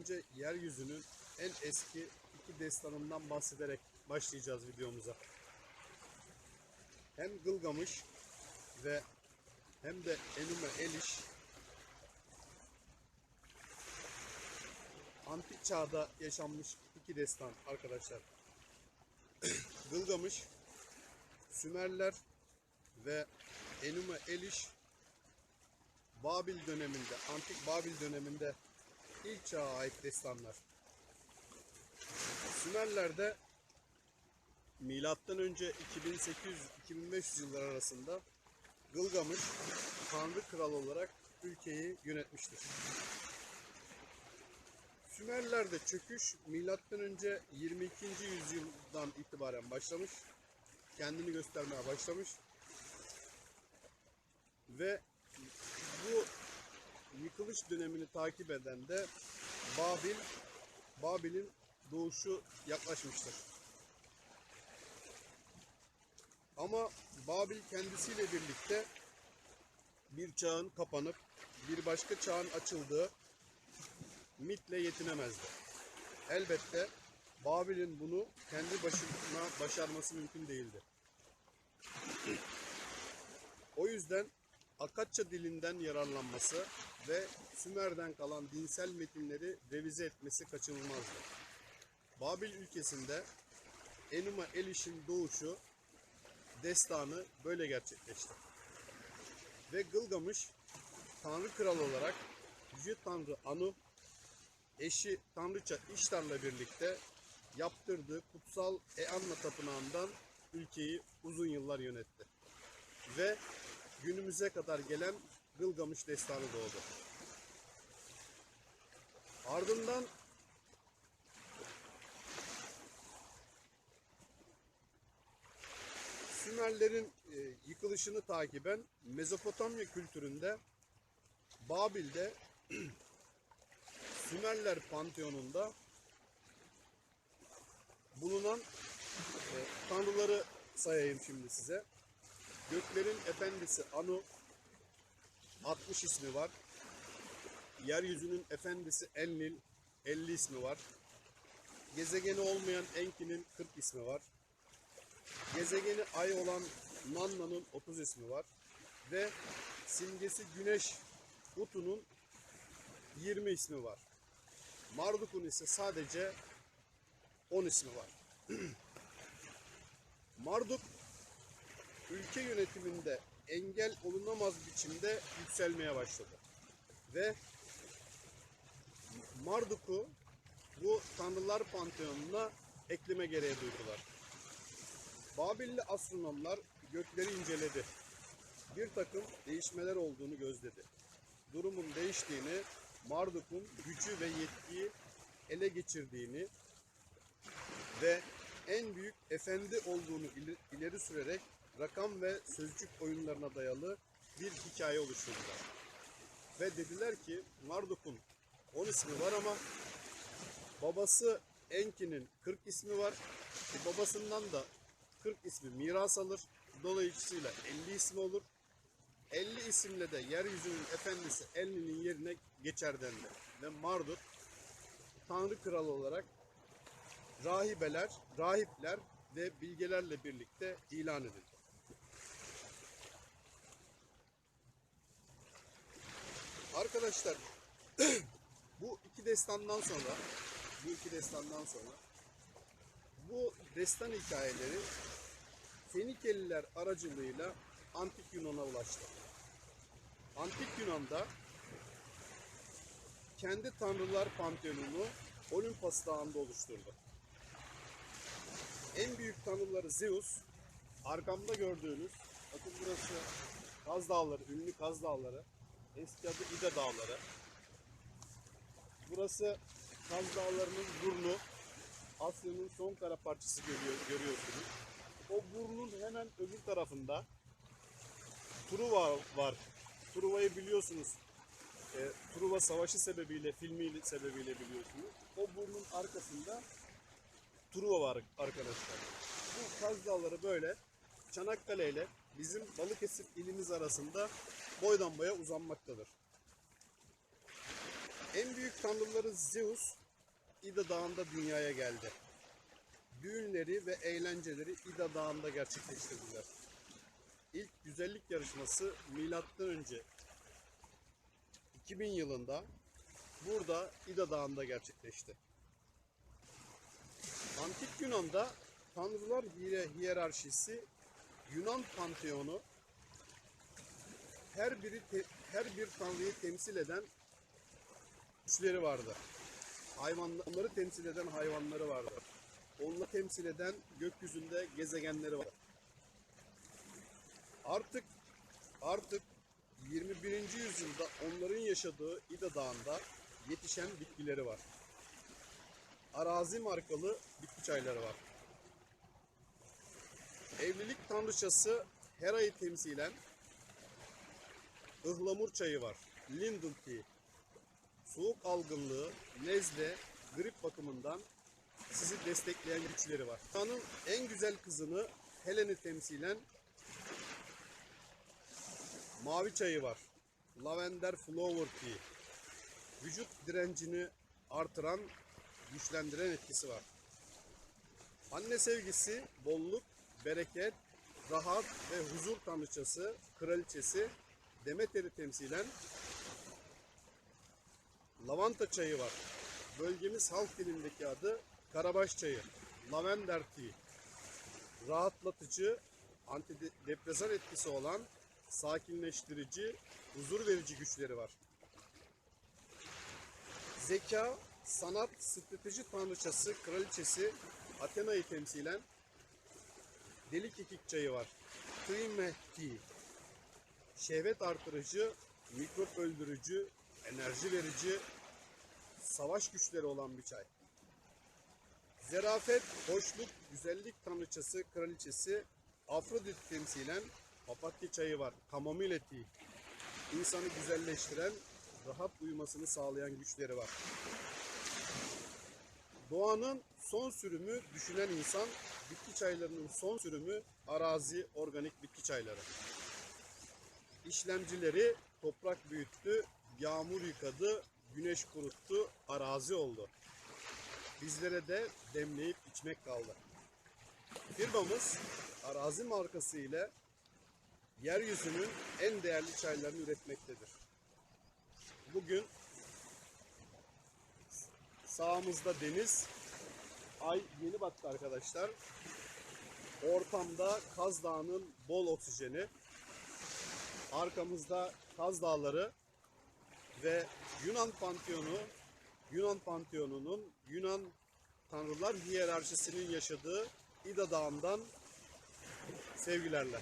önce yeryüzünün en eski iki destanından bahsederek başlayacağız videomuza. Hem Gılgamış ve hem de Enuma Eliş antik çağda yaşanmış iki destan arkadaşlar. Gılgamış, Sümerler ve Enuma Eliş Babil döneminde, antik Babil döneminde ilk çağa ait destanlar. Sümerler'de milattan önce 2800-2500 yıllar arasında Gılgamış tanrı kral olarak ülkeyi yönetmiştir. Sümerler'de çöküş milattan önce 22. yüzyıldan itibaren başlamış. Kendini göstermeye başlamış. Ve bu yıkılış dönemini takip eden de Babil, Babil'in doğuşu yaklaşmıştır. Ama Babil kendisiyle birlikte bir çağın kapanıp bir başka çağın açıldığı mitle yetinemezdi. Elbette Babil'in bunu kendi başına başarması mümkün değildi. O yüzden Akatça dilinden yararlanması ve Sümer'den kalan dinsel metinleri revize etmesi kaçınılmazdı. Babil ülkesinde Enuma Elish'in doğuşu destanı böyle gerçekleşti. Ve Gılgamış Tanrı Kral olarak Yüce Tanrı Anu eşi Tanrıça İştar'la birlikte yaptırdığı kutsal Eanna Tapınağı'ndan ülkeyi uzun yıllar yönetti. Ve günümüze kadar gelen Gılgamış destanı doğdu. Ardından Sümerlerin e, yıkılışını takiben Mezopotamya kültüründe Babil'de Sümerler Panteonu'nda bulunan e, tanrıları sayayım şimdi size. Göklerin efendisi Anu 60 ismi var. Yeryüzünün efendisi Enlil 50 ismi var. Gezegeni olmayan Enki'nin 40 ismi var. Gezegeni ay olan Nanna'nın 30 ismi var. Ve simgesi güneş Utu'nun 20 ismi var. Marduk'un ise sadece 10 ismi var. Marduk ülke yönetiminde engel olunamaz biçimde yükselmeye başladı. Ve Marduk'u bu tanrılar panteonuna ekleme gereği duydular. Babilli astronomlar gökleri inceledi. Bir takım değişmeler olduğunu gözledi. Durumun değiştiğini, Marduk'un gücü ve yetkiyi ele geçirdiğini ve en büyük efendi olduğunu ileri- sürerek rakam ve sözcük oyunlarına dayalı bir hikaye oluşturdular. Ve dediler ki Marduk'un 10 ismi var ama babası Enki'nin 40 ismi var. E, babasından da 40 ismi miras alır. Dolayısıyla 50 ismi olur. 50 isimle de yeryüzünün efendisi Enli'nin yerine geçer dendi. Ve Marduk Tanrı Kralı olarak rahibeler, rahipler ve bilgelerle birlikte ilan edildi. Arkadaşlar bu iki destandan sonra bu iki destandan sonra bu destan hikayeleri Fenikeliler aracılığıyla Antik Yunan'a ulaştı. Antik Yunan'da kendi tanrılar panteonunu Olimpos Dağı'nda oluşturdu. En büyük tanrıları Zeus, arkamda gördüğünüz, bakın burası Kaz Dağları, ünlü Kaz Dağları, eski adı İde Dağları. Burası Kaz Dağları'nın burnu, Asya'nın son kara parçası görüyor, görüyorsunuz. O burnun hemen öbür tarafında Truva var. Truva'yı biliyorsunuz. E, Truva Savaşı sebebiyle, filmi sebebiyle biliyorsunuz. O burnun arkasında Truva var arkadaşlar. Bu Kaz Dağları böyle Çanakkale ile bizim Balıkesir ilimiz arasında boydan boya uzanmaktadır. En büyük tanrıları Zeus, İda Dağı'nda dünyaya geldi. Düğünleri ve eğlenceleri İda Dağı'nda gerçekleştirdiler. İlk güzellik yarışması milattan önce 2000 yılında burada İda Dağı'nda gerçekleşti. Antik Yunan'da tanrılar hiye- hiyerarşisi Yunan panteonu her biri te- her bir tanrıyı temsil eden güçleri vardı. Hayvanlar, onları temsil eden hayvanları vardı. Onları temsil eden gökyüzünde gezegenleri var. Artık artık 21. yüzyılda onların yaşadığı İda Dağı'nda yetişen bitkileri var. Arazi markalı bitki çayları var. Evlilik tanrıçası Hera'yı temsilen ıhlamur çayı var. Linden tea. Soğuk algınlığı, nezle, grip bakımından sizi destekleyen güçleri var. Dünyanın en güzel kızını Helen'i temsilen mavi çayı var. Lavender flower tea. Vücut direncini artıran, güçlendiren etkisi var. Anne sevgisi, bolluk, bereket, rahat ve huzur tanrıçası, kraliçesi Demeter'i temsilen lavanta çayı var. Bölgemiz halk dilindeki adı karabaş çayı, lavender tea. Rahatlatıcı, antidepresan etkisi olan sakinleştirici, huzur verici güçleri var. Zeka, sanat, strateji tanrıçası, kraliçesi Athena'yı temsilen deli kekik çayı var. Kıymet tea. Şehvet artırıcı, mikrop öldürücü, enerji verici, savaş güçleri olan bir çay. Zerafet, hoşluk, güzellik tanrıçası, kraliçesi Afrodit temsilen papatya çayı var. Kamomile tea. İnsanı güzelleştiren, rahat uyumasını sağlayan güçleri var. Doğanın son sürümü düşünen insan, bitki çaylarının son sürümü arazi organik bitki çayları. İşlemcileri toprak büyüttü, yağmur yıkadı, güneş kuruttu, arazi oldu. Bizlere de demleyip içmek kaldı. Firmamız arazi markası ile yeryüzünün en değerli çaylarını üretmektedir. Bugün sağımızda deniz, ay yeni battı arkadaşlar. Ortamda Kaz Dağı'nın bol oksijeni, arkamızda Kaz Dağları ve Yunan Panteonu, Yunan Panteonu'nun Yunan tanrılar hiyerarşisinin yaşadığı İda Dağı'ndan sevgilerle.